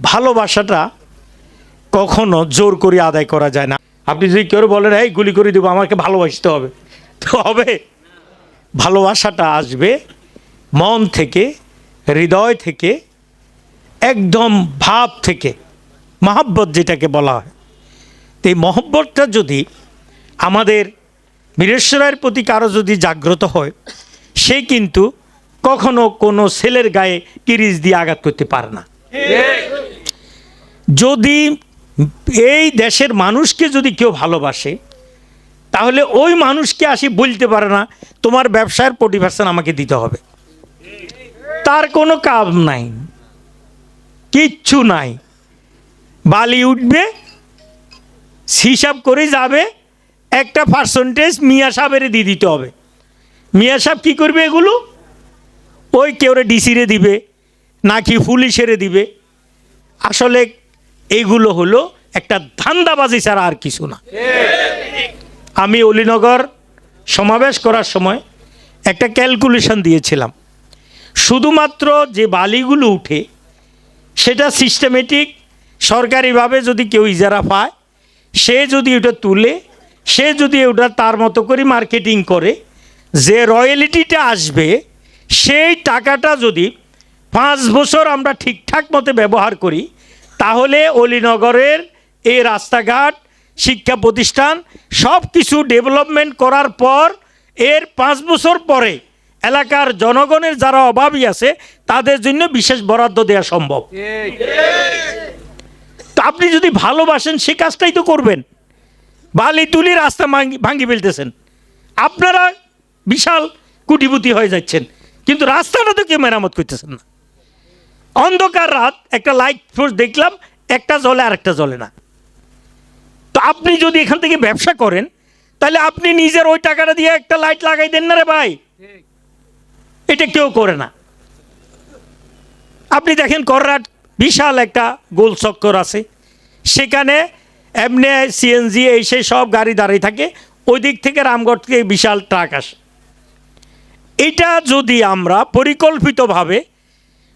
ভালোবাসাটা কখনো জোর করে আদায় করা যায় না। আপনি যদি কেউ বলেন, এই, গুলি করে দেবো, আমাকে ভালোবাসতে হবে। তো হবে। ভালোবাসাটা আসবে মন থেকে, হৃদয় থেকে, একদম ভাব থেকে, মহাব্বত যেটাকে বলা হয়। এই মহব্বতটা যদি আমাদের বীরেশ্বরের প্রতি কারও যদি জাগ্রত হয়, সে কিন্তু কখনো কোনো ছেলের গায়ে কিরিচ দিয়ে আঘাত করতে পারে না। যদি এই দেশের মানুষকে যদি কেউ ভালোবাসে, তাহলে ওই মানুষকে আসি বলতে পারে না, তোমার ব্যবসার ফোর্টি আমাকে দিতে হবে। তার কোনো কাম নাই, কিচ্ছু নাই। বালি উঠবে, হিসাব করে যাবে, একটা পার্সেন্টেজ মিয়া সাহেবের দিয়ে দিতে হবে। মিয়া সাহেব কী করবে এগুলো? ওই কেউরে ডিসিরে দিবে, নাকি পুলিশেরে দিবে। আসলে এইগুলো হলো একটা ধান্দাবাজি ছাড়া আর কিছু না। আমি অলিনগর সমাবেশ করার সময় একটা ক্যালকুলেশন দিয়েছিলাম। শুধুমাত্র যে বালিগুলো উঠে সেটা সিস্টেমেটিক, সরকারিভাবে যদি কেউ ইজারা পায়, সে যদি ওটা তুলে, সে যদি ওটা তার মতো করে মার্কেটিং করে, যে রয়্যালিটিটা আসবে, সেই টাকাটা যদি পাঁচ বছর আমরা ঠিকঠাক মতো ব্যবহার করি তাহলে অলিনগরের এই রাস্তাঘাট, শিক্ষা প্রতিষ্ঠান সব কিছু ডেভেলপমেন্ট করার পর, এর পাঁচ বছর পরে এলাকার জনগণের যারা অভাবী আছে, তাদের জন্য বিশেষ বরাদ্দ দেওয়া সম্ভব। তো আপনি যদি ভালোবাসেন, সে কাজটাই তো করবেন। বালি তুলি রাস্তা ভাঙ্গি ফেলতেছেন। আপনারা বিশাল কুটিপুতি হয়ে যাচ্ছেন। কিন্তু রাস্তাটা তো কেউ মেরামত করতেছেন না। অন্ধকার রাত, একটা লাইট ফোর্স দেখলাম, একটা জ্বলে আর একটা জ্বলে না। তো আপনি যদি এখান থেকে ব্যবসা করেন, তাহলে আপনি নিজের ওই টাকাটা দিয়ে একটা লাইট লাগাই দেন না রে ভাই? এটা কেউ করে না। আপনি দেখেন কররাট বিশাল একটা গোল চক্কর আছে। সেখানে এমনি সিএনজি এই সেই সব গাড়ি দাঁড়িয়ে থাকে। ওই দিক থেকে রামগড় থেকে বিশাল ট্রাক আসে। এটা যদি আমরা পরিকল্পিতভাবে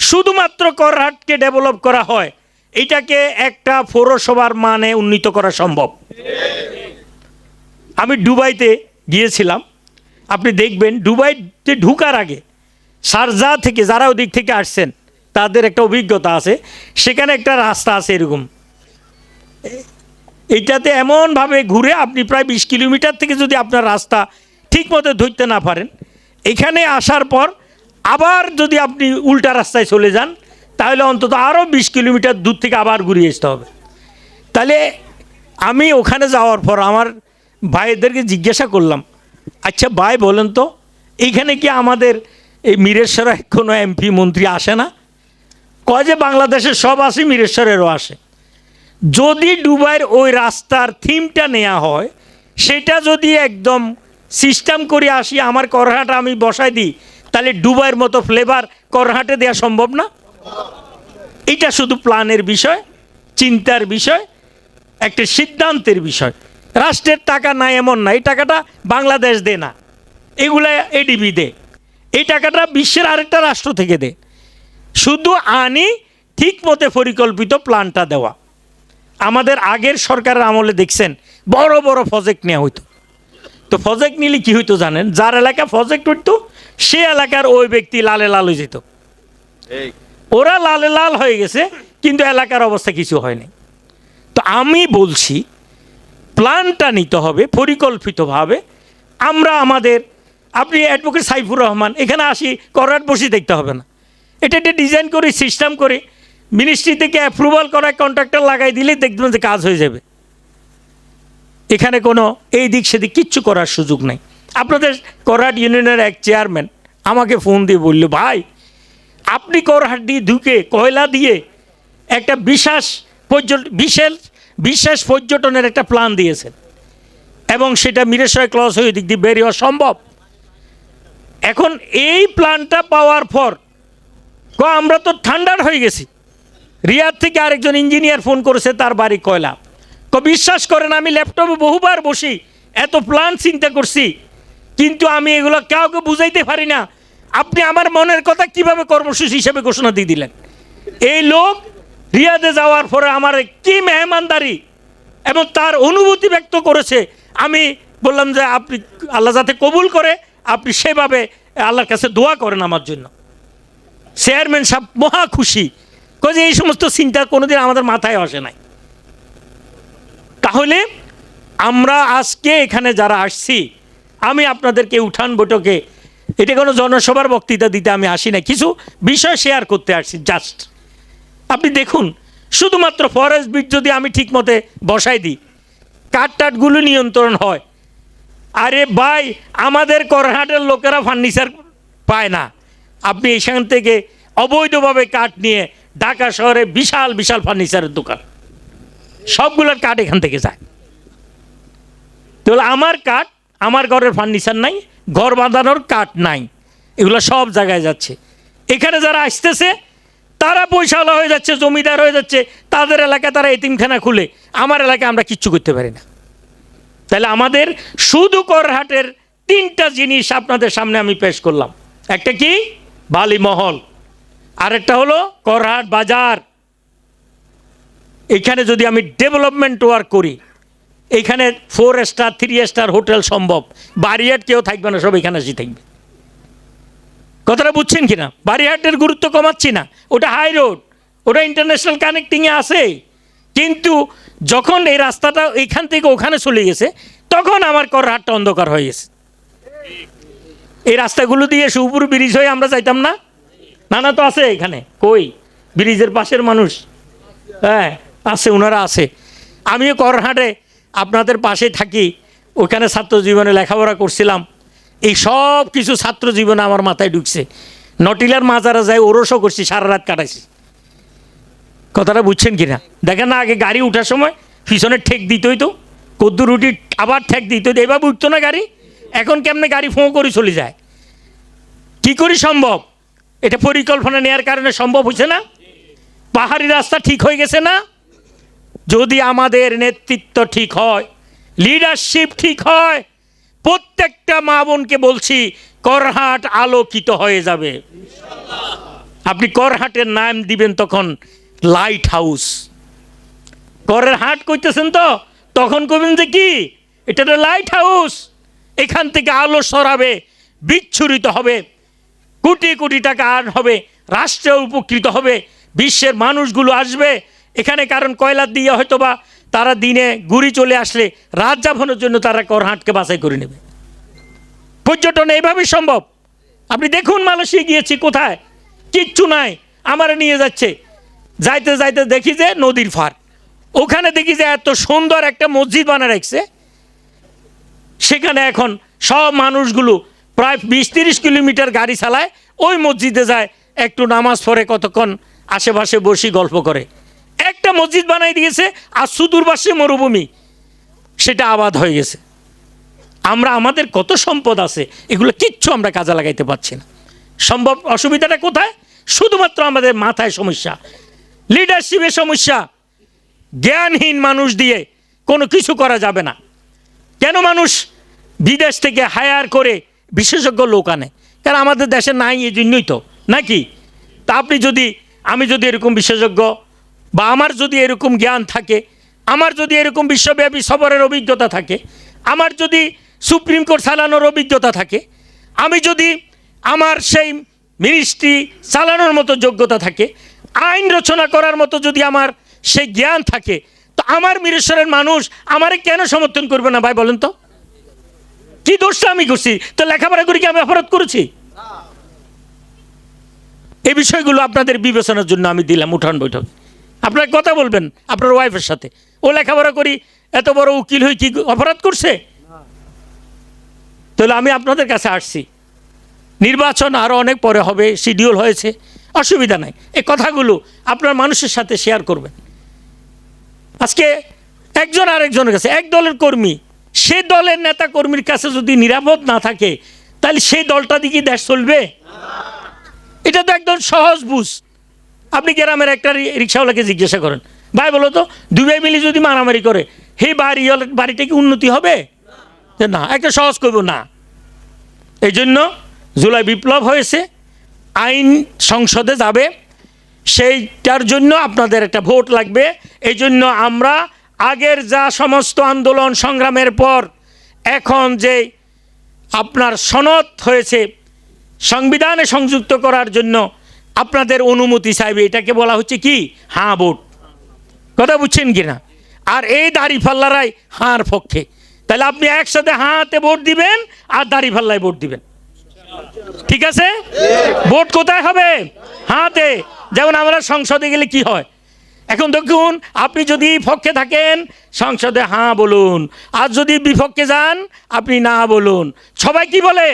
শুধুমাত্র করহাটকে ডেভেলপ করা হয়, এটাকে একটা পৌরসভার মানে উন্নীত করা সম্ভব। আমি দুবাইতে গিয়েছিলাম, আপনি দেখবেন দুবাইতে ঢুকার আগে সারজা থেকে, যারা ওদিক থেকে আসছেন, তাদের একটা অভিজ্ঞতা আছে, সেখানে একটা রাস্তা আছে এরকম। এইটাতে এমনভাবে ঘুরে আপনি প্রায় বিশ কিলোমিটার থেকে যদি আপনার রাস্তা ঠিক মতো ধরতে না পারেন, এখানে আসার পর আবার যদি আপনি উল্টা রাস্তায় চলে যান, তাহলে অন্তত আরও বিশ কিলোমিটার দূর থেকে আবার ঘুরিয়ে আসতে হবে। তাহলে আমি ওখানে যাওয়ার পর আমার ভাইদেরকে জিজ্ঞাসা করলাম আচ্ছা ভাই, বলেন তো, এইখানে কি আমাদের এই মিরেশ্বরের কোনো এমপি, মন্ত্রী আসে না? কয় যে, বাংলাদেশের সব আসে, মিরেশ্বরেরও আসে। যদি ডুবাইয়ের ওই রাস্তার থিমটা নেওয়া হয়, সেটা যদি একদম সিস্টেম করে আসি, আমার করহাটা আমি বসাই দিই তাহলে দুবাইয়ের মতো ফ্লেভার করহাটে দেওয়া সম্ভব না। এটা শুধু প্ল্যানের বিষয়, চিন্তার বিষয়, একটা সিদ্ধান্তের বিষয়। রাষ্ট্রের টাকা নাই এমন না, এই টাকাটা বাংলাদেশ দে না। এগুলা এডিবি দে। এই টাকাটা বিশ্বের আরেকটা রাষ্ট্র থেকে দে। শুধু আনি ঠিক মতে পরিকল্পিত প্ল্যানটা দেওয়া। আমাদের আগের সরকারের আমলে দেখছেন, বড় বড় প্রজেক্ট নেওয়া হইতো। তো প্রজেক্ট নিলে কি হইতো জানেন? যার এলাকা প্রজেক্ট উঠতো সে এলাকার ওই ব্যক্তি লালে লাল হয়ে যেত। ওরা লালে লাল হয়ে গেছে কিন্তু এলাকার অবস্থা কিছু হয়নি। তো আমি বলছি প্ল্যানটা নিতে হবে পরিকল্পিতভাবে। আমরা আমাদের আপনি অ্যাডভোকেট সাইফুর রহমান এখানে আসি করার বসে দেখতে হবে না। এটা একটা ডিজাইন করে সিস্টেম করে মিনিস্ট্রি থেকে অ্যাপ্রুভাল করা কন্ট্রাক্টর লাগাই দিলে দেখবেন যে কাজ হয়ে যাবে। এখানে কোনো এই দিক সেদিক কিচ্ছু করার সুযোগ নেই। আপনাদের করাট ইউনিয়নের এক চেয়ারম্যান আমাকে ফোন দিয়ে বলল, ভাই, আপনি করহাট দিয়ে ঢুকে কয়লা দিয়ে একটা বিশ্বাস পর্যটন বিশেষ বিশেষ পর্যটনের একটা প্ল্যান দিয়েছেন এবং সেটা মিরেশ্বর ক্লস হয়ে দিক দিয়ে বেরিয়ে সম্ভব। এখন এই প্ল্যানটা পাওয়ার পর, ক, আমরা তো ঠান্ডার হয়ে গেছি। রিয়াদ থেকে আরেকজন ইঞ্জিনিয়ার ফোন করেছে তার বাড়ি কয়লা। ক, বিশ্বাস করেন আমি ল্যাপটপে বহুবার বসি, এত প্ল্যান চিন্তা করছি। কিন্তু আমি এগুলো কাউকে বুঝাইতে পারি না। আপনি আমার মনের কথা কীভাবে কর্মসূচি হিসেবে ঘোষণা দিয়ে দিলেন? এই লোক রিয়াদে যাওয়ার পরে আমার কি মেহমানদারি এবং তার অনুভূতি ব্যক্ত করেছে, আমি বললাম যে আপনি আল্লাহ যাতে কবুল করে, আপনি সেভাবে আল্লাহর কাছে দোয়া করেন আমার জন্য। চেয়ারম্যান সাহেব মহা খুশি যে এই সমস্ত চিন্তা কোনোদিন আমাদের মাথায় আসে নাই। তাহলে আমরা আজকে এখানে যারা আসছি আমি আপনাদেরকে উঠান বৈঠকে এটা কোনো জনসভার বক্তৃতা দিতে আমি আসি না কিছু বিষয় শেয়ার করতে আসছি জাস্ট আপনি দেখুন, শুধুমাত্র ফরেস্ট বিট যদি আমি ঠিক মতে বসাই দিই, কাঠ টাটগুলো নিয়ন্ত্রণ হয়। আরে ভাই, আমাদের করহাটের লোকেরা ফার্নিচার পায় না। আপনি এখান থেকে অবৈধভাবে কাঠ নিয়ে ঢাকা শহরে বিশাল বিশাল ফার্নিচারের দোকান। সবগুলোর কাঠ এখান থেকে যায়। তাহলে আমার কাঠ আমার ঘরের ফার্নিচার নাই, ঘর বাঁধানোর কাঠ নাই, এগুলো সব জায়গায় যাচ্ছে। এখানে যারা আসতেছে, তারা পয়সাওয়ালা হয়ে যাচ্ছে, জমিদার হয়ে যাচ্ছে, তাদের এলাকায় তারা এতিমখানা খুলে, আমার এলাকায় আমরা কিচ্ছু করতে পারি না। তাহলে আমাদের শুধু করহাটের তিনটা জিনিস আপনাদের সামনে আমি পেশ করলাম। একটা কি? বালিমহল আরেকটা হলো করহাট বাজার। এখানে যদি আমি ডেভেলপমেন্ট ওয়ার্ক করি এখানে four star three star hotel সম্ভব। বাড়িয়াট কেউ থাকবে না, সব এখানে এসে থাকবে। কথাটা বুঝছেন কি না বাড়িহাটের গুরুত্ব কমাচ্ছি না। ওটা হাই রোড ওটা ইন্টারন্যাশনাল কানেক্টিংয়ে আছে। কিন্তু যখন এই রাস্তাটা এখান থেকে ওখানে চলে গেছে, তখন আমার করহাটটা অন্ধকার হয়ে গেছে। এই রাস্তাগুলো দিয়ে সুপুর ব্রিজ হয়ে আমরা যাইতাম না? না না তো আছে এখানে। কই? ব্রিজের পাশের মানুষ। হ্যাঁ আছে ওনারা আছে। আমিও করহাটে আপনাদের পাশে থাকি, ওখানে ছাত্র জীবনে লেখাপড়া করছিলাম। এই সব কিছু ছাত্র জীবনে আমার মাথায় ঢুকছে। নটিলার মাজারা যায় ওরসও করছি, সারা রাত কাটাইছি। কথাটা বুঝছেন কি না দেখেন না, আগে গাড়ি উঠার সময় পিছনে ঠেক দিতই তো কদ্দু রুটি আবার ঠেক দিত এবার উঠতো না গাড়ি? এখন কেমনে গাড়ি ফোঁ করে চলে যায়? কি করি সম্ভব? এটা পরিকল্পনা নেওয়ার কারণে সম্ভব হচ্ছে না? পাহাড়ি রাস্তা ঠিক হয়ে গেছে না? যদি আমাদের নেতৃত্ব ঠিক হয় লিডারশিপ ঠিক হয়, প্রত্যেকটা মা বোনকে বলছি, করহাট আলোকিত হয়ে যাবে। আপনি করহাটের নাম দিবেন তখন লাইট হাউস করের হাট করতেছেন তো, তখন কবেন যে কি? এটা একটা লাইট হাউস এখান থেকে আলো সরাবে, বিচ্ছুরিত হবে, কোটি কোটি টাকা আর্ন হবে, রাষ্ট্র উপকৃত হবে, বিশ্বের মানুষগুলো আসবে এখানে কারণ কয়লার দিয়ে হয়তো বা তারা দিনে গুড়ি চলে আসলে রাত যাপনের জন্য তারা করহাটকে বাছাই করে নেবে। পর্যটন এইভাবেই সম্ভব? আপনি দেখুন মালয়েশিয়া গিয়েছি কোথায়? কিচ্ছু নাই, আমার নিয়ে যাচ্ছে। যাইতে যাইতে দেখি যে নদীর ফার ওখানে দেখি যে এত সুন্দর একটা মসজিদ বানা রাখছে। সেখানে এখন সব মানুষগুলো প্রায় বিশ তিরিশ কিলোমিটার গাড়ি চালায়। ওই মসজিদে যায়, একটু নামাজ পড়ে কতক্ষণ আশেপাশে বসি গল্প করে। একটা মসজিদ বানাই দিয়েছে আর সুদূর পাশে মরুভূমি। সেটা আবাদ হয়ে গেছে। আমরা, আমাদের কত সম্পদ আছে, এগুলো কিচ্ছু আমরা কাজে লাগাইতে পারছি না। সম্ভব অসুবিধাটা কোথায়? শুধুমাত্র আমাদের মাথায় সমস্যা। লিডারশিপের সমস্যা। জ্ঞানহীন মানুষ দিয়ে কোনো কিছু করা যাবে না। কেন মানুষ বিদেশ থেকে হায়ার করে বিশেষজ্ঞ লোক আনে? কারণ আমাদের দেশে নাই, এই জন্যই তো। নাকি? তা আপনি যদি, আমি যদি এরকম বিশেষজ্ঞ বা আমার যদি এরকম জ্ঞান থাকে, আমার যদি এরকম বিশ্বব্যাপী সফরের অভিজ্ঞতা থাকে, আমার যদি সুপ্রিম কোর্ট চালানোর অভিজ্ঞতা থাকে, আমি যদি আমার সেই মিনিস্ট্রি চালানোর মতো যোগ্যতা থাকে, আইন রচনা করার মতো যদি আমার সেই জ্ঞান থাকে, তো আমার মিরেশ্বরের মানুষ আমারে কেন সমর্থন করবে না ভাই বলেন তো? কি দোষটা আমি করছি? তো লেখাপড়া করি কি আমি অপরাধ করেছি? এই বিষয়গুলো আপনাদের বিবেচনার জন্য আমি দিলাম, উঠান বৈঠক। আপনার কথা বলবেন, আপনার ওয়াইফের সাথে। ও লেখাপড়া করি, এত বড় উকিল হয়ে কি অপরাধ করছে? তাহলে আমি আপনাদের কাছে আসছি। নির্বাচন আরও অনেক পরে হবে শিডিউল হয়েছে, অসুবিধা নাই। এই কথাগুলো আপনার মানুষের সাথে শেয়ার করবেন। আজকে একজন আরেকজনের কাছে, এক দলের কর্মী, সে দলের নেতা কর্মীর কাছে যদি নিরাপদ না থাকে, তাহলে সেই দলটা দিকে দেশ চলবে? এটা তো একদম সহজ বুঝ। আপনি গ্রামের একটা রিক্সাওয়ালাকে জিজ্ঞাসা করেন, ভাই, বলো তো, দুবাই মিলে যদি মারামারি করে, সেই বাড়ি বাড়িটা কি উন্নতি হবে? যে না, একটা সহজ করব না। এই জন্য জুলাই বিপ্লব হয়েছে, আইন সংসদে যাবে, সেইটার জন্য আপনাদের একটা ভোট লাগবে। এই জন্য আমরা আগের যা সমস্ত আন্দোলন সংগ্রামের পর এখন যে আপনার সনদ হয়েছে, সংবিধানে সংযুক্ত করার জন্য আপনাদের অনুমতি চাইবে, এটাকে বলা হচ্ছে কি? হাঁ ভোট। কথা বুঝছেন কি না আর এই দাড়ি ফাল্লারাই হাঁর পক্ষে। তাহলে আপনি একসাথে হাতে ভোট দিবেন আর দাড়ি ফাল্লায় ভোট দিবেন। ঠিক আছে? ভোট কোথায় হবে? হাতে। যেমন আমরা সংসদে গেলে কি হয়? এখন দেখুন, আপনি যদি পক্ষে থাকেন, সংসদে হাঁ বলুন। আর যদি বিপক্ষে যান, আপনি না বলুন। সবাই কি বলে?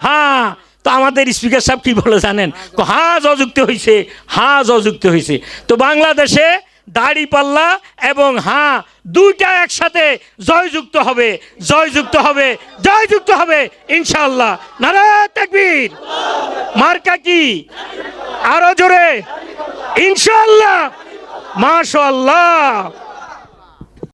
হ্যাঁ তো আমাদের স্পিকার সাহেব কি বলে জানেন? কো, হাঁ যযুক্ত হয়েছে হাঁ যযুক্ত হয়েছে তো বাংলাদেশে দাড়ি পাল্লা এবং হাঁ দুইটা একসাথে জয়যুক্ত হবে জয়যুক্ত হবে জয়যুক্ত হবে ইনশাআল্লাহ। নারা তাকবীর। মার্কা কি? আরও জোরে। ইনশাআল্লাহ। মাশাআল্লাহ।